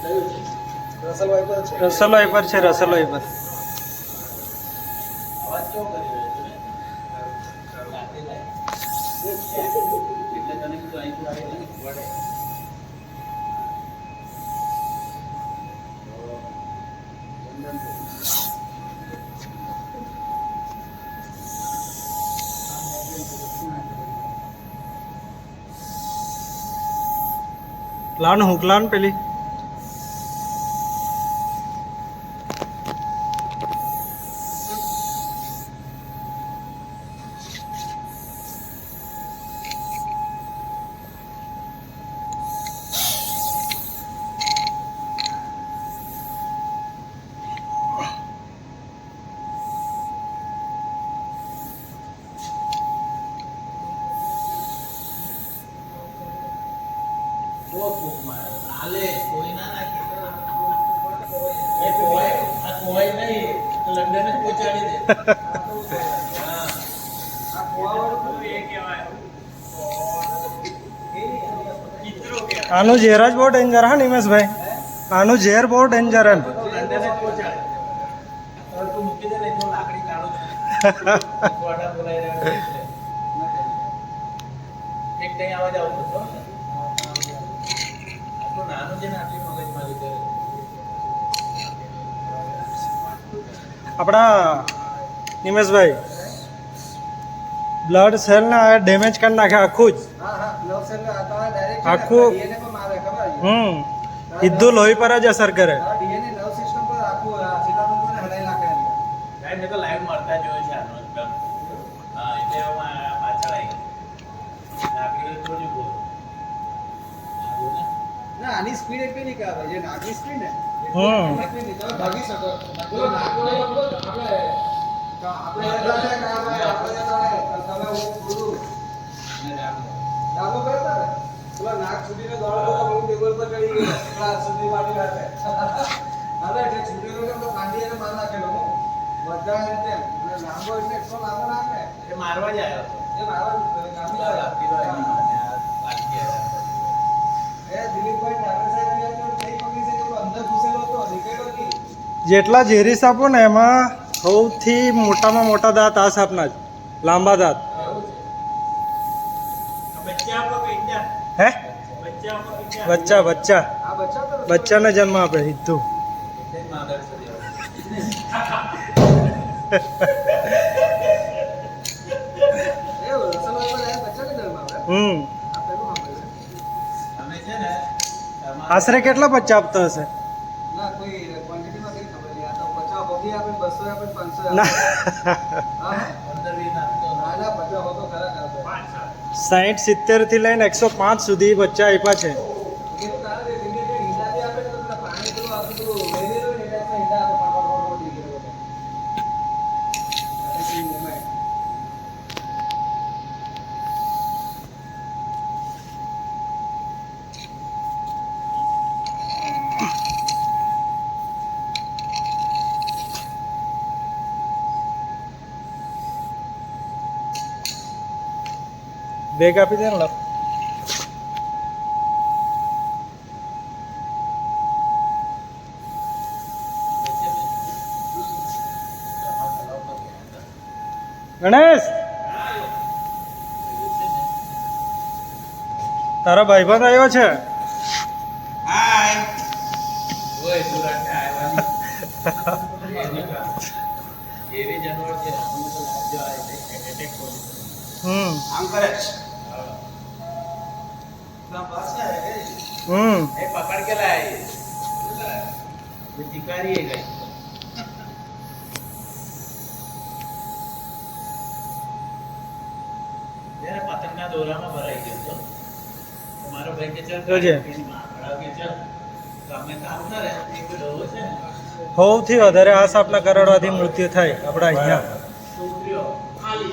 Russell wiper છે Russell wiper લાન હુકલાન wiper અવાજ કેવો કરી રહ્યો છે એટલે તને કીધું અહીંથી આવી ને વળે લાન હુકલાન પેલી બહુ ફૂંક મારે હાલે કોઈ ના નાખે એ કોઈ આ કોઈ નહીં લંડન પહોંચાડી દે આનું ઝેર જ બહુ ડેન્જર હા નિમેશભાઈ? આનું ઝેર બહુ ડેન્જર એમ એક ટાઈમ આવાજ આવતો તું આપણા નિમેશભાઈ બ્લડ સેલ ને ડેમેજ કરી નાખે આખું જ. હા હા લવ સેલ હતા ડાયરેક્ટ આખું-? હમ સીધું લોહી પર જ અસર કરે હા ડીએનએ નર્વ સિસ્ટમ પર આખું આ સીતાતંત્રને હલાઈ નાખે એમ. સાહેબ મેં તો લાઈવ મળતા જોયો છે આનો એકદમ હા એટલે હવે આ પાછળ આવી ગઈ લાકડી થોડી બોલ આ જો ને ના આની સ્પીડ એટલી નહીં કહેવાય જે નાકની સ્પીડ ને. એટલી ભાગી શકો. આપણે આપણે આપણે તમે હું થોડું અને રામ ડાબો કરતા ને? પેલો નાક છૂટીને દોડો તો હું ટેબલ પર ચડી ગયો. ક્લાસ સુધી મારી રાતે અરે જે છૂટેલો ને તો કાંડી એને માર નાખેલો હું. બધા એમ અને લાંબો એટલે એટલો લાંબો નાખે એ મારવા જ આવ્યો એ મારવા કામી જેટલા ઝેરી સાપો ને, એમાં સૌથી મોટામાં મોટા દાંત આ સાપના જ. લાંબા દાંત. હે? બચ્ચા બચ્ચા. બચ્ચાને જન્મ આપે આવે હમ. આશરે કેટલા બચ્ચા આપતા હશે? સાહીઠ સિત્તેરથી લઈને એકસો પાંચ સુધી બચ્ચા આપ્યા છે એનું કારણ એ છે કે ઈંડા જે આપે ને તો પેલા પાણી પેલું આખું પેલું વહેરેલું હોય ને એ ટાઈપના ઈંડા આપે પાક, પાક, પાક, પાક નીકળે બધા. આ ટાઈપની movement. બેગ આપી દે ને ગણેશ! તારો ભાઈબંધ આવ્યો છે? એવી જાનવર હમ. આમ કરે છે. हम्म पकड़ के लाए ये દોરામાં ભરાઈ ગયો હતો મારો સૌથી વધારે આ સાપના કરડવાથી મૃત્યુ થાય આપણા અહીંયા. છોકરીઓ ખાલી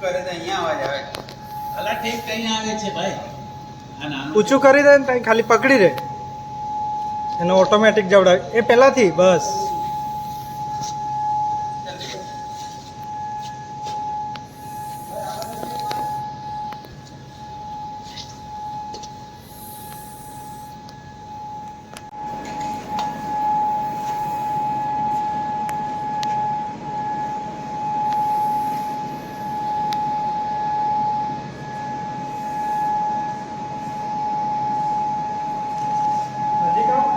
કરે તો અહીંયા અવાજ આવે અલા ઠીક કઈ આવે છે ભાઈ. આ નાનું ઊંચું કરી દે ને ત્યાં ખાલી પકડી દે એનો ઓટોમેટિક જવડાવે. એ પહેલાથી બસ નજીક આવો.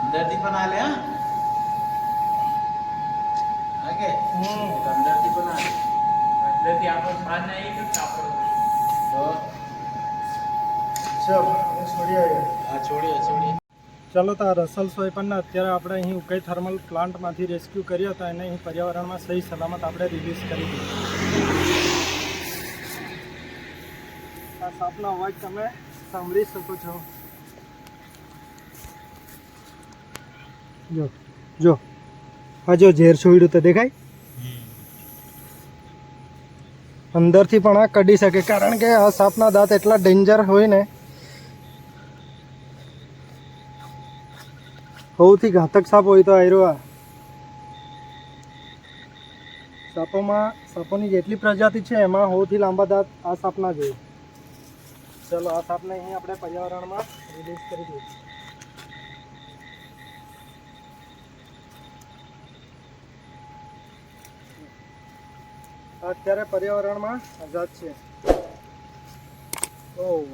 અંદરથી પણ આલે હા આગે હમ. અંદરથી પણ આલે અંદરથી આપણે બહાર ના આવી કે કાપડ તો ચાલ તો આ રસલ સોયપણને અત્યારે આપણે અહીં ઉકાઈ થર્મલ પ્લાન્ટમાંથી રેસ્ક્યુ કર્યા હતા અને અહીં પર્યાવરણમાં સહી સલામત આપણે રિલીઝ કરી દીધું. આ સાપનો અવાજ તમે સાંભળી શકો છો. જો જો. આ જો ઝેર છોડ્યું તો દેખાય? અંદરથી પણ આ કઢી શકે, કારણ કે આ સાપના દાંત એટલા ડેન્જર હોય ને. સૌથી ઘાતક સાપ હોય તો આયરો આ. સાપોમાં, સાપોની જેટલી પ્રજાતિ છે, એમાં સૌથી લાંબા દાંત આ સાપના જોઈએ ચલો, આ સાપને અહીં આપણે પર્યાવરણમાં રિલીઝ કરી દઈએ. અત્યારે પર્યાવરણમાં આઝાદ છે ઓહ.